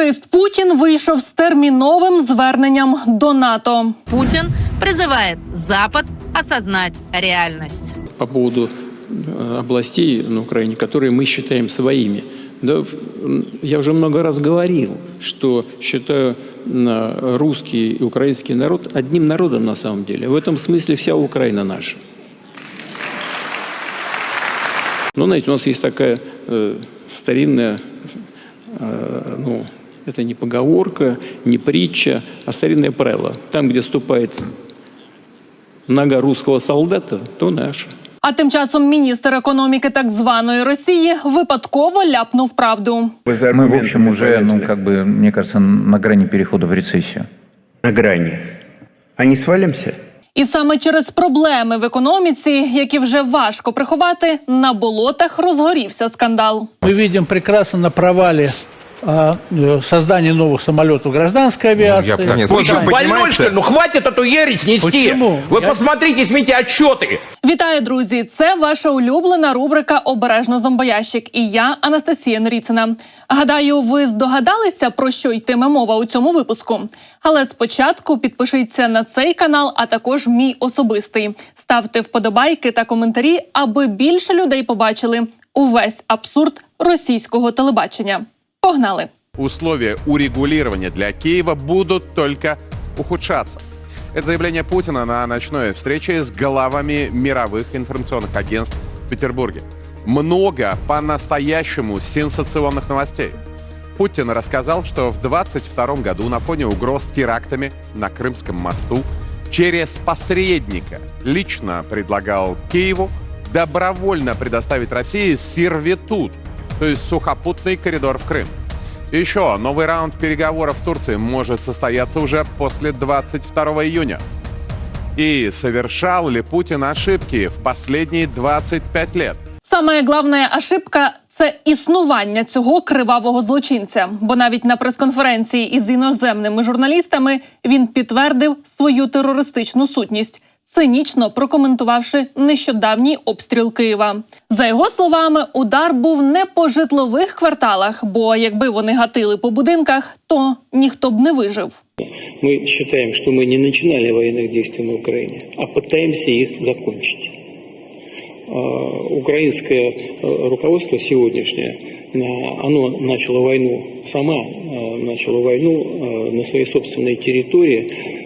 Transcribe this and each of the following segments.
Терорист Путін вийшов з терміновим зверненням до НАТО. Путин призывает Запад осознать реальность. по поводу э, областей на Украине, которые мы считаем своими. Да, в- м, я уже много раз говорил, что считаю м, русский и украинский народ одним народом на самом деле. В этом смысле вся Украина наша. Ну, знаете, у нас есть такая э, старинная, э, ну, это не поговорка, не притча, а старинное правило. Там, где ступает нога русского солдата, то наша. А тим часом міністр економіки так званої Росії випадково ляпнув правду. Мы, в общем, уже, ну, как бы, мне кажется, на грани перехода в рецессию. на грани. А не свалимся? І саме через проблеми в економіці, які вже важко приховати, на болотах розгорівся скандал. Мы видим прекрасно на провале а, э, создания новых самолетов гражданской авиации. я так- Нет, Вы что, Вы больной, понимаете- что ли? Ну хватит эту ересь нести. Почему? Вы Я- посмотрите, смените отчеты. Вітаю, друзі! Це ваша улюблена рубрика Обережно зомбоящик. І я Анастасія Норіцина. Гадаю, ви здогадалися про що йтиме мова у цьому випуску. Але спочатку підпишіться на цей канал, а також мій особистий. Ставте вподобайки та коментарі, аби більше людей побачили увесь абсурд російського телебачення. Погнали! Условия урегулирования для Киева будут только ухудшаться. Это заявление Путина на ночной встрече с главами мировых информационных агентств в Петербурге. Много по-настоящему сенсационных новостей. Путин рассказал, что в 22 году на фоне угроз терактами на Крымском мосту через посредника лично предлагал Киеву добровольно предоставить России сервитут, то есть сухопутный коридор в Крым. Еще новый раунд переговоров в Турции может состояться уже после 22 июня. И совершал ли Путин ошибки в последние 25 лет? Саме главна ошибка це існування цього кривавого злочинця. Бо навіть на прес-конференції із іноземними журналістами він підтвердив свою терористичну сутність, цинічно прокоментувавши нещодавній обстріл Києва. За його словами, удар був не по житлових кварталах, бо якби вони гатили по будинках, то ніхто б не вижив. Мы считаем, что мы не начинали военных действий на Украине, а пытаемся их закончить. А, Украинское э, руководство сегодняшнее, а, оно начало войну, сама а, начала войну а, на своей собственной территории,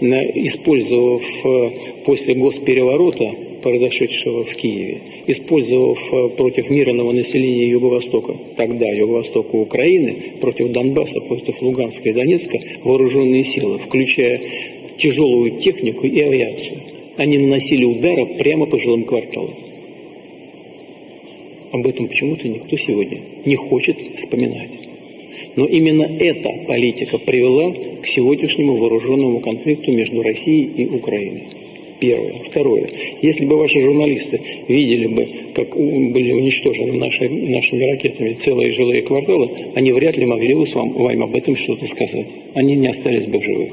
на- использовав э, после госпереворота, произошедшего в Киеве, использовав э, против мирного населения Юго-Востока, тогда Юго-Востока Украины, против Донбасса, против Луганска и Донецка вооруженные силы, включая тяжелую технику и авиацию. Они наносили удары прямо по жилым кварталам. Об этом почему-то никто сегодня не хочет вспоминать. Но именно эта политика привела к сегодняшнему вооруженному конфликту между Россией и Украиной. Первое. Второе. Если бы ваши журналисты видели бы, как были уничтожены наши, нашими ракетами целые жилые кварталы, они вряд ли могли бы вам, вам об этом что-то сказать. Они не остались бы в живых.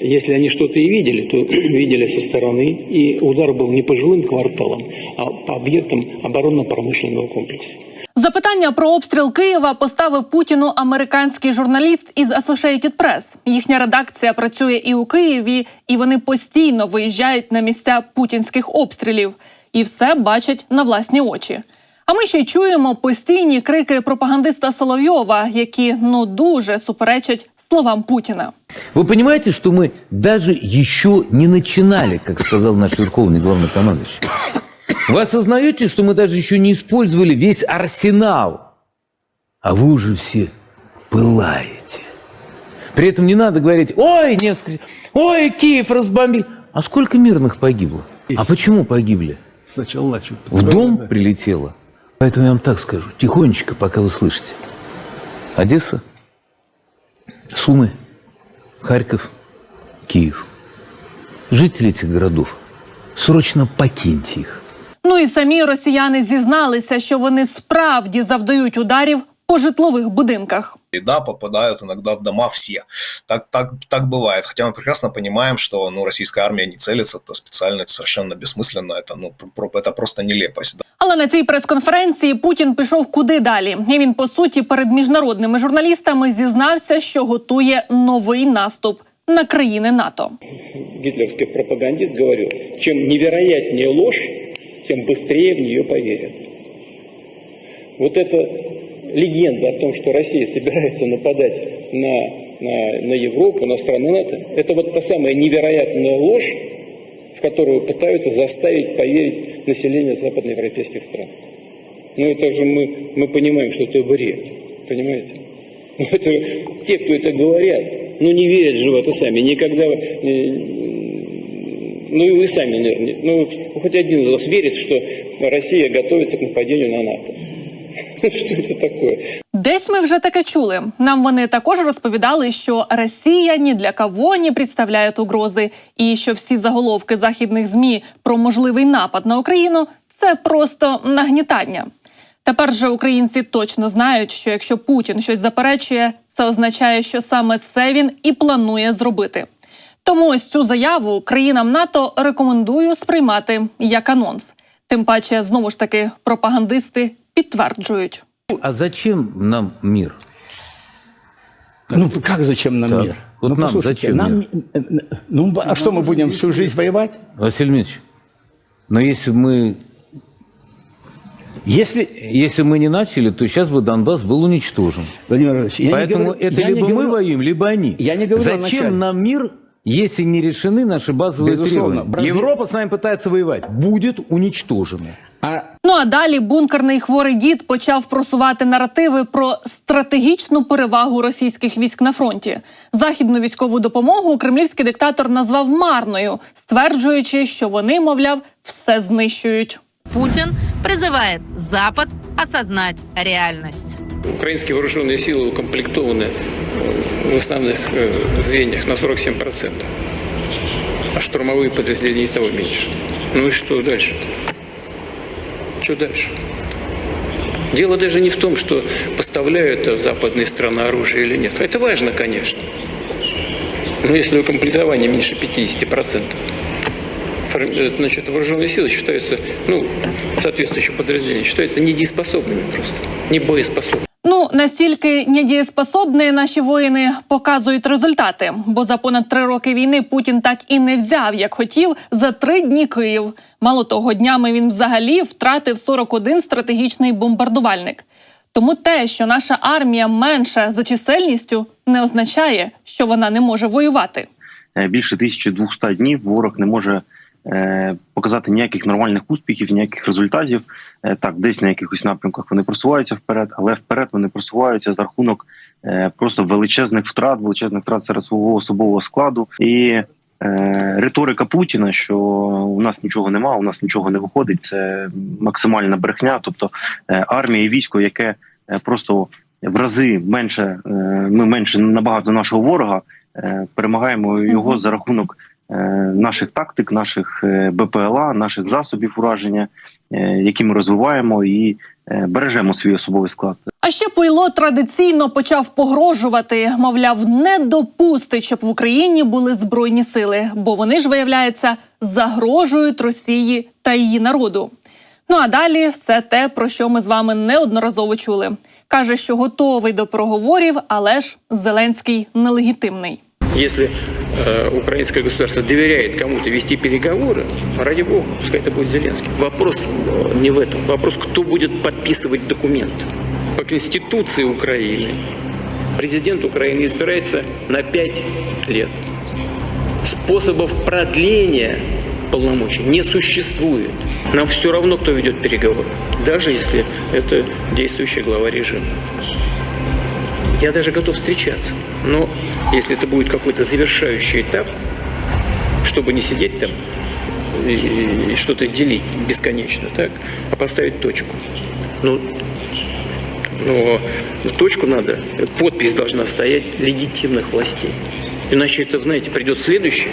Если они что-то и видели, то видели со стороны, и удар был не по жилым кварталам, а по объектам оборонно-промышленного комплекса. Запитання про обстріл Києва поставив Путіну американський журналіст із Associated Press. Їхня редакція працює і у Києві, і вони постійно виїжджають на місця путінських обстрілів і все бачать на власні очі. А ми ще й чуємо постійні крики пропагандиста Соловйова, які ну дуже суперечать словам Путіна. Вы понимаете, что мы даже еще не начинали, как сказал наш верховный главнокомандующий? Вы осознаете, что мы даже еще не использовали весь арсенал? А вы уже все пылаете. При этом не надо говорить, ой, несколько, ой, Киев разбомбили. А сколько мирных погибло? А почему погибли? Сначала начал. В дом прилетело. Поэтому я вам так скажу, тихонечко, пока вы слышите. Одесса, Сумы, Харьков, Киев. Жители этих городов, срочно покиньте их. Ну і самі росіяни зізналися, що вони справді завдають ударів по житлових будинках. И да, попадают иногда в дома все. Так, так, так бывает. Хотя мы прекрасно понимаем, что ну, российская армия не целится, то специально это совершенно бессмысленно. Это, ну, про- это просто нелепость. Але на цій прес-конференції Путін пішов куди далі. І він по суті перед міжнародними журналістами зізнався, що готує новий наступ на країни НАТО. Гитлеровский пропагандист говорил, чем невероятнее ложь, тем быстрее в нее поверят. Вот эта легенда о том, что Россия собирается нападать на, на, на Европу, на страны НАТО, это вот та самая невероятная ложь, в которую пытаются заставить поверить население западноевропейских стран. Ну это же мы, мы понимаем, что это бред, понимаете? Это те, кто это говорят, ну не верят же в это сами, никогда... э, Ну и вы сами, наверное, ну хоть один из вас верит, что Россия готовится к нападению на НАТО. Что это такое? Десь ми вже таке чули. Нам вони також розповідали, що Росія ні для кого не представляє угрози, і що всі заголовки західних змі про можливий напад на Україну це просто нагнітання. Тепер же українці точно знають, що якщо Путін щось заперечує, це означає, що саме це він і планує зробити. Тому ось цю заяву країнам НАТО рекомендую сприймати як анонс. Тим паче, знову ж таки, пропагандисти підтверджують. А зачем нам мир? Ну, как зачем нам Так. мир? Вот ну, нам послушайте, зачем нам, мир? э, э, Ну, а что, мы будем всю жизнь воевать? Василий Дмитриевич, но если бы мы, Если... если бы мы не начали, то сейчас бы Донбасс был уничтожен. Владимир Владимирович, я Поэтому не говорю, это я не либо мы говорю- воюем, либо они. Я не говорю о Зачем начале. нам мир, если не решены наши базовые Безусловно. требования? Бразилия- Европа с нами пытается воевать. Будет уничтожена. А Ну а далі бункерний хворий дід почав просувати наративи про стратегічну перевагу російських військ на фронті. Західну військову допомогу кремлівський диктатор назвав марною, стверджуючи, що вони, мовляв, все знищують. Путин призывает Запад осознать реальность. Украинские вооруженные силы укомплектованы в основных э, звеньях на 47%, а штурмовые подразделения и того меньше. Ну и что дальше-то? Что дальше? Дело даже не в том, что поставляют в западные страны оружие или нет. Это важно, конечно. Но если укомплектование меньше 50%, фор- э, значит, вооруженные силы считаются, ну, соответствующие подразделения, считаются недееспособными просто, не боеспособными. Ну настільки недієспособні наші воїни показують результати, бо за понад три роки війни Путін так і не взяв, як хотів, за три дні Київ. Мало того, днями він взагалі втратив 41 стратегічний бомбардувальник. Тому те, що наша армія менша за чисельністю, не означає, що вона не може воювати. Е, більше 1200 днів ворог не може показати ніяких нормальних успіхів, ніяких результатів. Е, так, десь на якихось напрямках вони просуваються вперед, але вперед вони просуваються за рахунок е, просто величезних втрат, величезних втрат серед свого особового складу і. е, Риторика Путіна, що у нас нічого нема, у нас нічого не виходить. Це максимальна брехня. Тобто е, армія і військо, яке е, просто в рази менше, е, ми менше набагато нашого ворога, е, перемагаємо його за рахунок е, наших тактик, наших е, БПЛА, наших засобів ураження, е, які ми розвиваємо і е, бережемо свій особовий склад. А ще Пуйло традиційно почав погрожувати, мовляв, не допустить, щоб в Україні були збройні сили, бо вони ж виявляється загрожують Росії та її народу. Ну а далі все те, про що ми з вами неодноразово чули. каже, що готовий до проговорів, але ж Зеленський нелегітимний. Если э, украинское государство доверяет кому-то вести переговоры, ради бога, пускай это будет Зеленский. Вопрос э, не в этом. Вопрос, кто будет подписывать документ. По Конституции Украины президент Украины избирается на 5 лет. Способов продления полномочий не существует. Нам все равно, кто ведет переговоры, даже если это действующий глава режима. Я даже готов встречаться. Но если это будет какой-то завершающий этап, чтобы не сидеть там и, что-то делить бесконечно, так, а поставить точку. Ну, но точку надо, подпись должна стоять легитимных властей. Иначе это, знаете, придет следующий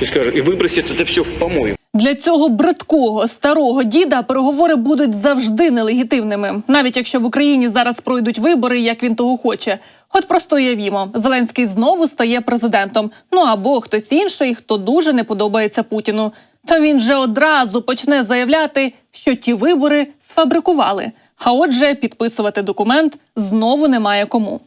и скажет, и выбросит это все в помой. Для цього бридкого старого діда переговори будуть завжди нелегітимними, навіть якщо в Україні зараз пройдуть вибори, як він того хоче. От просто уявімо, Зеленський знову стає президентом. Ну або хтось інший, хто дуже не подобається Путіну. То він же одразу почне заявляти, що ті вибори сфабрикували. А отже, підписувати документ знову немає кому.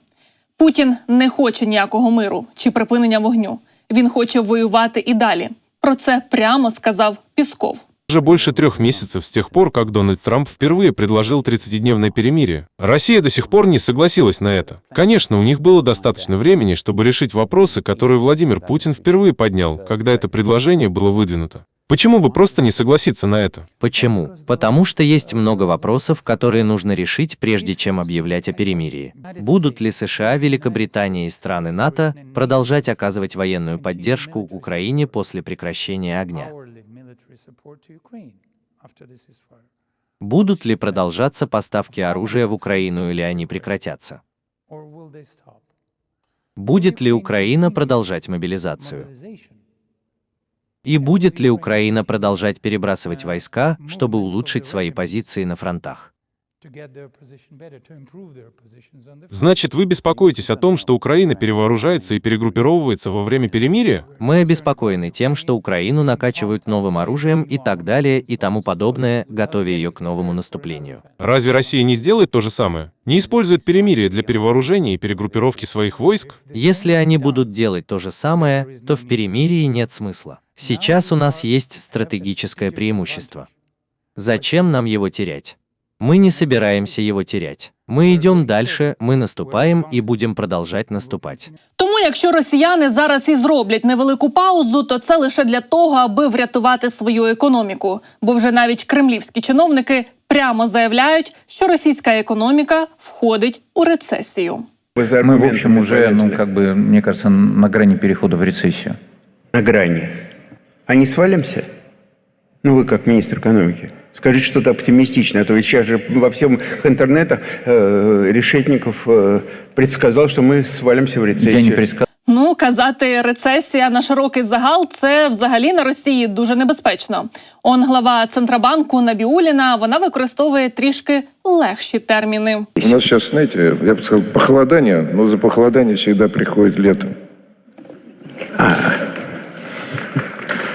Путін не хоче ніякого миру чи припинення вогню. Він хоче воювати і далі. Про це прямо сказав Пісков. Уже больше трех месяцев с тех пор, как Дональд Трамп впервые предложил 30-дневное перемирие. Россия до сих пор не согласилась на это. Конечно, у них было достаточно времени, чтобы решить вопросы, которые Владимир Путин впервые поднял, когда это предложение было выдвинуто. Почему бы просто не согласиться на это? Почему? Потому что есть много вопросов, которые нужно решить, прежде чем объявлять о перемирии. Будут ли США, Великобритания и страны НАТО продолжать оказывать военную поддержку Украине после прекращения огня? Будут ли продолжаться поставки оружия в Украину или они прекратятся? Будет ли Украина продолжать мобилизацию? И будет ли Украина продолжать перебрасывать войска, чтобы улучшить свои позиции на фронтах? Значит, вы беспокоитесь о том, что Украина перевооружается и перегруппировывается во время перемирия? Мы обеспокоены тем, что Украину накачивают новым оружием и так далее и тому подобное, готовя ее к новому наступлению. Разве Россия не сделает то же самое? Не использует перемирие для перевооружения и перегруппировки своих войск? Если они будут делать то же самое, то в перемирии нет смысла. Сейчас у нас есть стратегическое преимущество. Зачем нам его терять? Мы не собираемся его терять. Мы идем дальше, мы наступаем и будем продолжать наступать. Тому, якщо росіяни зараз і зроблять невелику паузу, то це лише для того, аби врятувати свою економіку. Бо вже навіть кремлівські чиновники прямо заявляють, що російська економіка входить у рецесію. Мы, в общем, уже, ну, как бы, мне кажется, на грани перехода в рецессию. На грани. А не свалимся? Ну, вы как министр экономики. Скажите что-то оптимистичное, а то ведь сейчас же во всем интернетах э, Решетников э, предсказал, что мы свалимся в рецессию. Я не предсказал. Ну, казати рецесія на широкий загал це взагалі на Росії дуже небезпечно. Он глава Центробанку Набіуліна вона використовує трішки легші терміни. У нас сейчас, знаете, я бы сказал, похолодание, но за похолодание всегда приходит лето.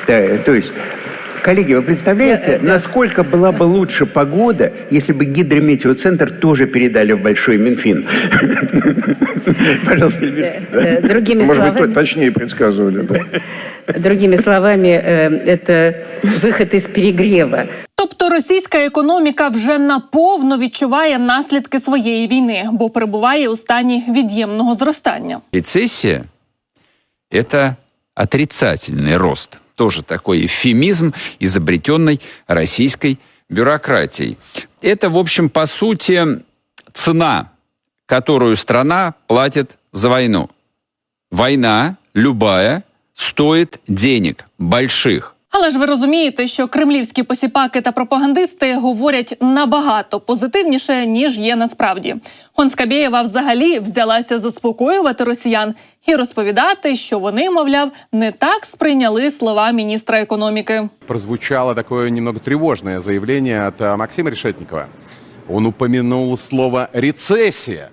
Да, то есть, коллеги, вы представляете, насколько была бы лучше погода, если бы гидрометеоцентр тоже передали в Большой Минфин? Пожалуйста, Эльвира. Другими Может быть, точнее предсказывали. Да. Другими словами, э, это выход из перегрева. Тобто російська економіка вже наповно відчуває наслідки своєї війни, бо перебуває у стані від'ємного зростання. Рецессия – это отрицательный рост. тоже такой эвфемизм, изобретенный российской бюрократией. Это, в общем, по сути, цена, которую страна платит за войну. Война, любая, стоит денег, больших. Але ж ви розумієте, що кремлівські посіпаки та пропагандисти говорять набагато позитивніше, ніж є насправді. Гонскабєєва взагалі взялася заспокоювати росіян і розповідати, що вони, мовляв, не так сприйняли слова міністра економіки. Прозвучало такое немного тревожное заявление от а, Максима Решетникова. Он упомянул слово «рецессия»,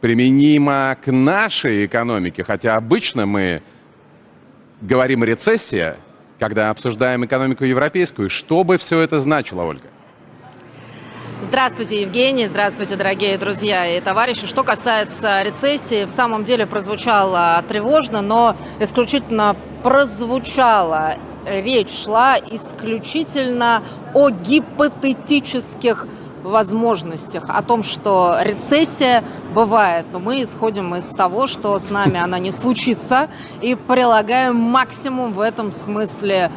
применимо к нашей экономике, хотя обычно мы говорим «рецессия», когда обсуждаем экономику европейскую. Что бы все это значило, Ольга? Здравствуйте, Евгений. Здравствуйте, дорогие друзья и товарищи. Что касается рецессии, в самом деле прозвучало тревожно, но исключительно прозвучало. Речь шла исключительно о гипотетических возможностях, о том, что рецессия бывает, но мы исходим из того, что с нами она не случится, и прилагаем максимум в этом смысле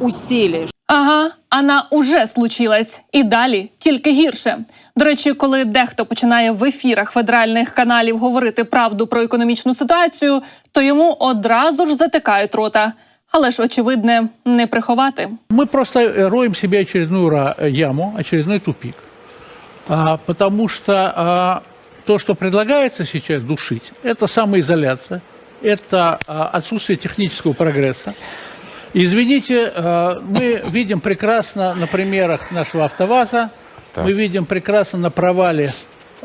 усилий. Ага, вона уже случилась і далі тільки гірше. До речі, коли дехто починає в ефірах федеральних каналів говорити правду про економічну ситуацію, то йому одразу ж затикають рота. Але ж очевидне не приховати. Мы просто э, роем себе очередную ра- яму, очередной тупик. А, потому что а, то, что предлагается сейчас душить, это самоизоляция, это а, отсутствие технического прогресса, Извините, э, мы видим прекрасно на примерах нашего АвтоВАЗа, мы видим прекрасно на провале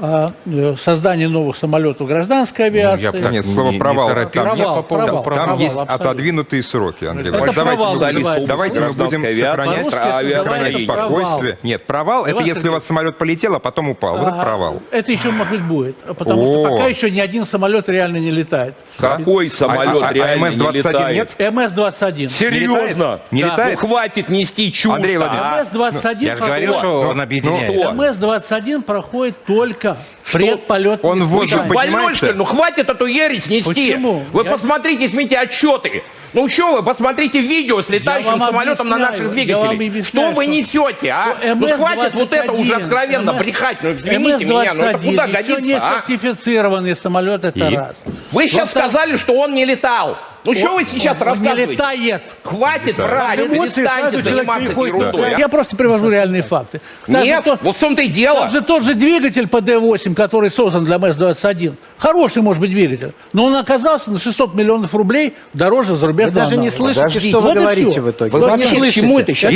э, создания новых самолетов гражданской авиации. Ну, я нет, слово провал. там, Провал, провал, там провал, есть абсолютно. отодвинутые сроки, Андрей. Это Владимирович. провал давайте, давайте мы будем сохранять, это сохранять спокойствие. провал. Нет, провал это если у Сергеевич. вас самолет полетел, а потом упал. Вот это провал. Это еще, может быть, будет, потому что О. пока еще ни один самолет реально не летает. Какой самолет А- а- а реально не МС-21 летает? нет? МС-21. Серьезно? Не Да. летает? Ну хватит нести чушь. Андрей Владимирович, МС-21 я же говорил, проходит- что он объединяет. Ну, МС-21 проходит только предполетные Он в воздух. Больной, что ли? Ну хватит эту ересь нести. Почему? Вы Я- посмотрите, снимите отчеты. Ну что вы, посмотрите видео с летающим самолетом на объясняю, наших я вам двигателей. объясняю, Что вы что- несете, а? что Ну хватит вот это уже МС-21, откровенно МС- брехать. Ну извините меня, ну это МС-21 куда еще не годится, а? сертифицированный самолет, это И? раз. Вы сейчас Во-вторых, сказали, что он не летал. Ну что вы сейчас не рассказываете? летает. Хватит врать, Эмоции перестаньте заниматься ерундой. Я просто привожу реальные факты. Нет, вот в том-то и дело. Там же тот же двигатель по D8, который создан для МС-21. Хороший, может быть, двигатель. Но он оказался на 600 миллионов рублей дороже зарубежного Вы даже не слышите, что вы говорите в итоге. Вы вообще чему это сейчас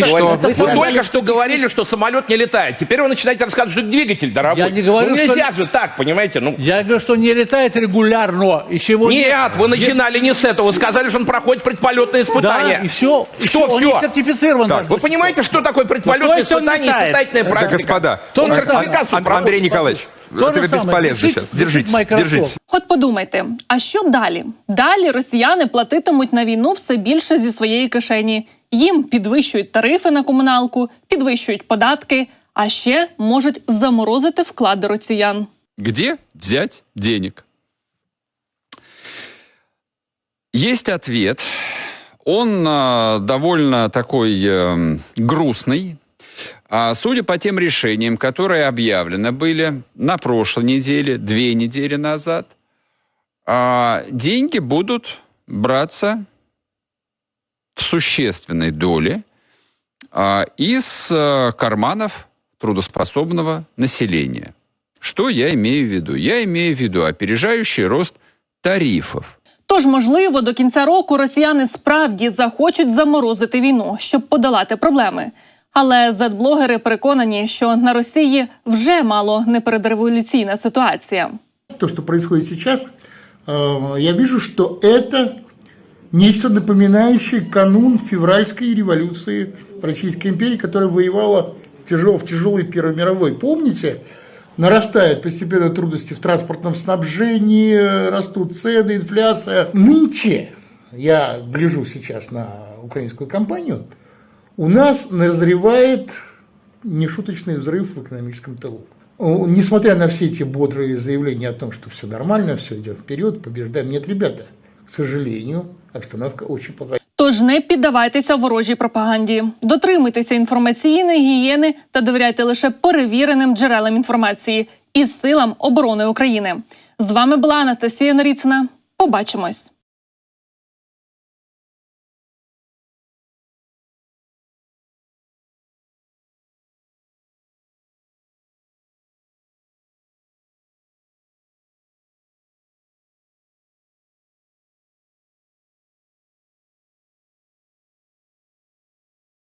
Вы только что говорили, что самолет не летает. Теперь вы начинаете рассказывать, что двигатель дорогой. Я не говорю, ну, нельзя что- же так, понимаете? Ну, Я говорю, что не летает регулярно. И чего нет, вы начинали не с этого. Вы сказали, что он проходит предполетные испытания. Да, и все. Что Он все? не сертифицирован. Так, должен Вы понимаете, что такое предполетное Ну, то есть он испытание и летает. испытательная Да, практика? господа, То Он же сертификацию Ан- проводит. Андрей Николаевич, То это же самое. бесполезно Пишите- сейчас. пишите Держитесь, Microsoft. держитесь. От подумайте, а що далі? Далі росіяни платитимуть на війну все більше зі своєї кишені. Їм підвищують тарифи на комуналку, підвищують податки, а ще можуть заморозити вклади росіян. Где взять денег? Есть ответ. Он а, довольно такой эм, грустный. А, судя по тем решениям, которые объявлены были на прошлой неделе, две недели назад, а, деньги будут браться в существенной доле а, из а, карманов трудоспособного населения. Что я имею в виду? Я имею в виду опережающий рост тарифов. Тож, можливо, до кінця року росіяни справді захочуть заморозити війну, щоб подолати проблеми. Але зет-блогери переконані, що на Росії вже мало не передреволюційна ситуація. То, что происходит сейчас, э, я вижу, что это нечто напоминающее канун февральской революции в Российской империи, которая воевала в, тяжел, в тяжелой Первой мировой. Помните, нарастают постепенно трудности в транспортном снабжении, растут цены, инфляция. Нынче, я гляжу сейчас на украинскую компанию, у нас назревает нешуточный взрыв в экономическом тылу. Несмотря на все эти бодрые заявления о том, что все нормально, все идет вперед, побеждаем, нет, ребята, к сожалению, обстановка очень плохая. Тож не піддавайтеся ворожій пропаганді, дотримуйтеся інформаційної гігієни та довіряйте лише перевіреним джерелам інформації і силам оборони України. З вами була Анастасія Наріцина. Побачимось.